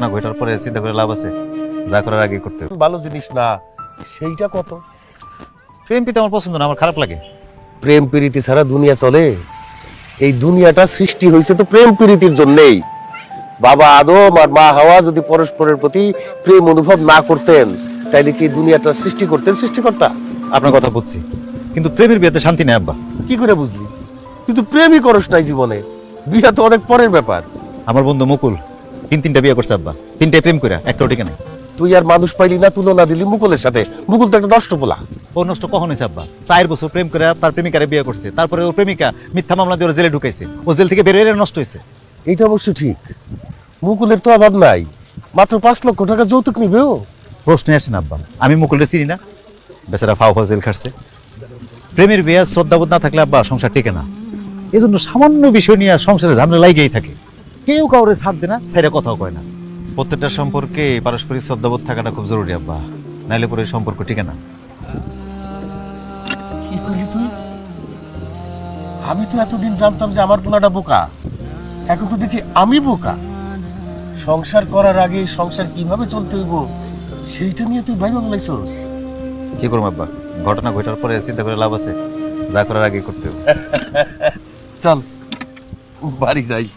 না ঘটার পরে চিন্তা করে লাভ আছে। যা করার আগে করতে হবে। ভালো জিনিস না সেইটা কত? প্রেম পিতে আমার পছন্দ না আমার খারাপ লাগে। প্রেম প্রীতি ছাড়া দুনিয়া চলে? এই দুনিয়াটা সৃষ্টি হয়েছে তো প্রেম প্রীতির জন্যেই। বাবা আদম আর মা হাওয়া যদি পরস্পরের প্রতি প্রেম অনুভব না করতেন তাইলে কি দুনিয়াটা সৃষ্টি করতেন সৃষ্টিকর্তা? আপনার কথা বুঝছি। কিন্তু প্রেমের বিয়েতে শান্তি নেই আব্বা। কি করে বুঝলি? কিন্তু প্রেমই করস নাই জীবনে। বিয়া তো অনেক পরের ব্যাপার। আমার বন্ধু মুকুল তিন তিনটা বিয়ে করছে আব্বা। তিনটাই প্রেম করে একটাও টিকে নাই তুই আর মানুষ পাইলি না তুলনা দিলি মুকুলের সাথে। মুকুল তো একটা নষ্ট পোলা। ও নষ্ট কখন হয়েছে আব্বা? চার বছর প্রেম করে তার প্রেমিকারে বিয়ে করছে। তারপরে ওর প্রেমিকা মিথ্যা মামলা দিয়ে ওর জেলে ঢুকাইছে। ও জেল থেকে বেরোয় নষ্ট হয়েছে এটা অবশ্য ঠিক। মুকুলের তো অভাব নাই। মাত্র পাঁচ লক্ষ টাকা যৌতুক নিবে ও। প্রশ্নে আসেন আব্বা আমি মুকুলরে চিনি না। বেচারা ফাও ফাও জেল খাটছে। প্রেমের বিয়ে শ্রদ্ধাবোধ না থাকলে আব্বা সংসার টেকে না। এই জন্য সামান্য বিষয় নিয়ে সংসারে ঝামেলা লাইগেই থাকে। কেউ কাউরে ছাড় দে না সাইডে কথাও কয় না। প্রত্যেকটা সম্পর্কে পারস্পরিক শ্রদ্ধাবোধ থাকাটা খুব জরুরি আব্বা। নাইলে পরে সম্পর্ক টিকে না। কি করলি তুই? আমি তো এতদিন জানতাম যে আমার পোলাটা বোকা। এখন তো দেখি আমি বোকা। সংসার করার আগে সংসার কীভাবে চলতে হইব সেইটা নিয়ে তুই ভাইবা বলাইছস। কি করব আব্বা? ঘটনা ঘটার পরে চিন্তা করে লাভ আছে। যা করার আগে করতে হবে। চল বাড়ি যাই।